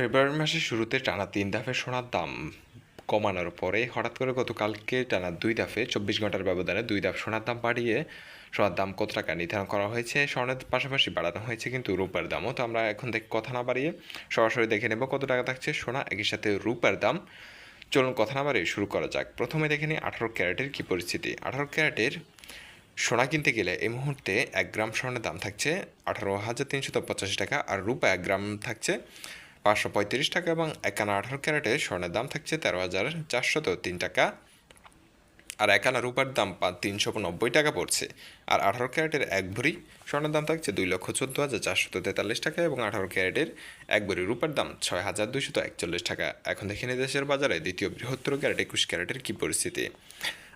ফেব্রুয়ারি মাসের শুরুতে টানা তিন ধাপে সোনার দাম কমানোর পরে হঠাৎ করে গতকালকে টানা দুই ধাপে চব্বিশ ঘণ্টার ব্যবধানে দুই ধাপ সোনার দাম বাড়িয়ে সোনার দাম কত টাকা নির্ধারণ করা হয়েছে, স্বর্ণের পাশাপাশি বাড়ানো হয়েছে কিন্তু রূপার দামও। তো আমরা এখন থেকে কথা না বাড়িয়ে সরাসরি দেখে নেব কত টাকা থাকছে সোনা, একই সাথে রূপার দাম। চলুন কথা না বাড়িয়ে শুরু করা যাক। প্রথমে দেখে নিই আঠারো ক্যারেটের কী পরিস্থিতি। আঠারো ক্যারেটের সোনা কিনতে গেলে এই মুহূর্তে এক গ্রাম স্বর্ণের দাম থাকছে আঠারো হাজার তিনশত পঁচাশি টাকা আর রূপা এক গ্রাম থাকছে পাঁচশো পঁয়ত্রিশ টাকা এবং একানা আঠারো ক্যারেটের স্বর্ণের দাম থাকছে তেরো হাজার চারশত তিন টাকা। আর একানা রূপার দাম তিনশো নব্বই টাকা পড়ছে। আর আঠারো ক্যারেটের এক ভরি স্বর্ণের দাম থাকছে দুই লক্ষ চোদ্দ হাজার চারশত তেতাল্লিশ টাকা এবং আঠারো ক্যারেটের এক ভরি রূপার দাম ছয় হাজার দুইশত একচল্লিশ টাকা। এখন দেখে নিই দেশের বাজারে দ্বিতীয় বৃহত্তর ক্যারেট একুশ ক্যারেটের কী পরিস্থিতি।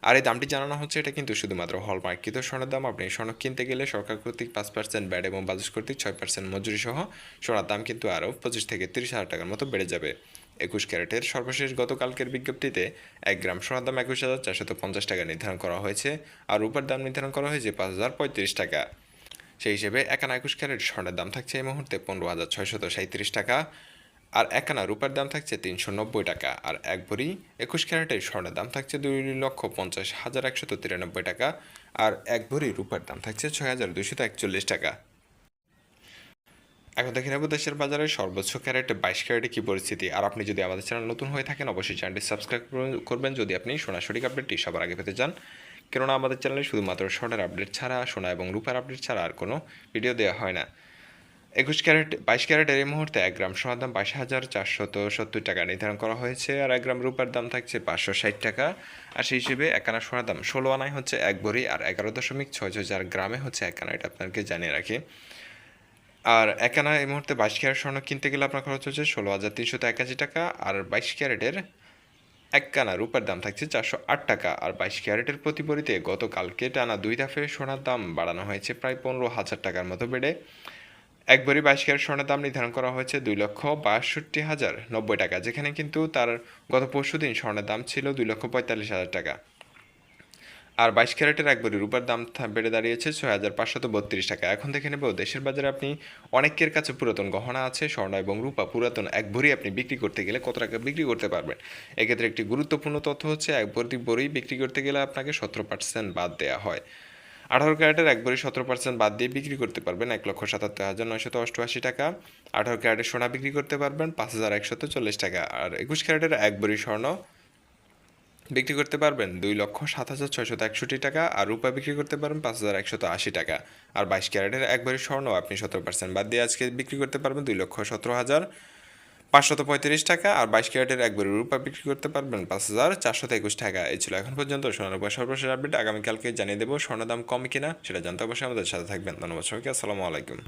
আর এই দামটি জানানো হচ্ছে, এটা কিন্তু শুধুমাত্র হলমার্কিত স্বর্ণের দাম। আপনি স্বর্ণ কিনতে গেলে সরকার কর্তৃক পাঁচ পার্সেন্ট ব্যাড এবং বাজাজ কর্তৃক ছয় পার্সেন্ট মজুরি সহ সোনার দাম কিন্তু আরও পঁচিশ থেকে তিরিশ হাজার টাকার মতো বেড়ে যাবে। একুশ ক্যারেটের সর্বশেষ গতকালকের বিজ্ঞপ্তিতে এক গ্রাম সোনার দাম একুশ হাজার চারশত পঞ্চাশ টাকা নির্ধারণ করা হয়েছে আর রূপার দাম নির্ধারণ করা হয়েছে পাঁচ হাজার পঁয়ত্রিশ টাকা। সেই হিসেবে একানা একুশ ক্যারেট স্বর্ণের দাম থাকছে এই মুহূর্তে পনেরো হাজার ছয়শত সাঁত্রিশ টাকা। আর একানা রূপার দাম থাকছে তিনশো নব্বই টাকা, আর এক ভরি একুশ ক্যারেটের স্বর্ণের দাম থাকছে দুই লক্ষ পঞ্চাশ হাজার একশত তিরানব্বই টাকা, আর এক ভরি রূপার দাম থাকছে ছয় হাজার দুশত একচল্লিশ টাকা। এখন দেখে নেব দেশের বাজারে সর্বোচ্চ ক্যারেট বাইশ ক্যারেটে কী পরিস্থিতি। আর আপনি যদি আমাদের চ্যানেল নতুন হয়ে থাকেন, অবশ্যই চ্যানেলটি সাবস্ক্রাইব করবেন যদি আপনি সোনা সঠিক আপডেটটি সবার আগে পেতে চান। কেননা আমাদের চ্যানেলে শুধুমাত্র স্বর্ণের আপডেট ছাড়া, সোনা এবং রূপার আপডেট ছাড়া আর কোনো ভিডিও দেওয়া হয় না। একুশ ক্যারেট, বাইশ ক্যারেটের এই মুহূর্তে এক গ্রাম সোনার দাম বাইশ হাজার চারশত সত্তর টাকা নির্ধারণ করা হয়েছে আর এক গ্রাম রূপার দাম থাকছে পাঁচশো ষাট টাকা। আর সেই হিসেবে একানা সোনার দাম ষোলো আনায় হচ্ছে এক ভরি আর এগারো দশমিক ছয় ছয় চার গ্রামে হচ্ছে একানা এটা আপনাকে জানিয়ে রাখি। আর একানা এই মুহূর্তে বাইশ ক্যারেট স্বর্ণ কিনতে গেলে আপনার খরচ হচ্ছে ষোলো হাজার তিনশো একাশি টাকা আর বাইশ ক্যারেটের এক কানা রূপার দাম থাকছে চারশো আট টাকা। আর বাইশ ক্যারেটের প্রতি প্রতিপরিতে গতকালকে টানা দুই ধাপে সোনার দাম বাড়ানো হয়েছে প্রায় পনেরো হাজার টাকার মতো বেড়ে। একবারই বাইশ ক্যারেট স্বর্ণের দাম নির্ধারণ করা হয়েছে দুই লক্ষ বাষট্টি হাজার নব্বই টাকা, যেখানে কিন্তু তার গত পরশু দিন স্বর্ণের দাম ছিল দুই লক্ষ পঁয়তাল্লিশ হাজার টাকা। আর বাইশ ক্যারেটের একবারই রূপার দাম বেড়ে দাঁড়িয়েছে ছয় হাজার পাঁচশত বত্রিশ টাকা। এখন দেখে নেব, দেশের বাজারে আপনি অনেকের কাছে পুরাতন গহনা আছে, স্বর্ণ এবং রূপা পুরাতন এক ভরি আপনি বিক্রি করতে গেলে কত টাকা বিক্রি করতে পারবেন? এক্ষেত্রে একটি গুরুত্বপূর্ণ তথ্য হচ্ছে এক ভরি বড়ি বিক্রি করতে গেলে আপনাকে সতেরো পার্সেন্ট বাদ দেওয়া হয়। আঠারো ক্যারেটের এক ভরি সতেরো পার্সেন্ট বাদ দিয়ে বিক্রি করতে পারবেন এক লক্ষ সাতাত্তর হাজার নয়শত অষ্টআশি টাকা। আঠারো ক্যারেটের সোনা বিক্রি করতে পারবেন পাঁচ হাজার একশত চল্লিশ টাকা। আর একুশ ক্যারেটের এক ভরি স্বর্ণ বিক্রি করতে পারবেন দুই লক্ষ সাত হাজার ছয়শত একষট্টি টাকা। আর রূপা বিক্রি করতে পারবেন পাঁচ হাজার একশত আশি টাকা। আর বাইশ ক্যারেটের একবারই স্বর্ণ আপনি সতেরো পার্সেন্ট বাদ দিয়ে আজকে বিক্রি করতে পারবেন দুই লক্ষ সতেরো হাজার পাঁচশত পঁয়ত্রিশ টাকা আর বাইশ ক্যারেটের একবারে রূপা বিক্রি করতে পারবেন পাঁচ হাজার চারশত একুশ টাকা। এই ছিল এখন পর্যন্ত সোনার উপর সর্বশেষ আপডেট। আগামীকালকে জানিয়ে দেবো স্বর্ণ দাম কমে কিনা, সেটা জানতে অবশ্যই আমাদের সাথে থাকবেন। ধন্যবাদ সবাইকে, আসসালামু আলাইকুম।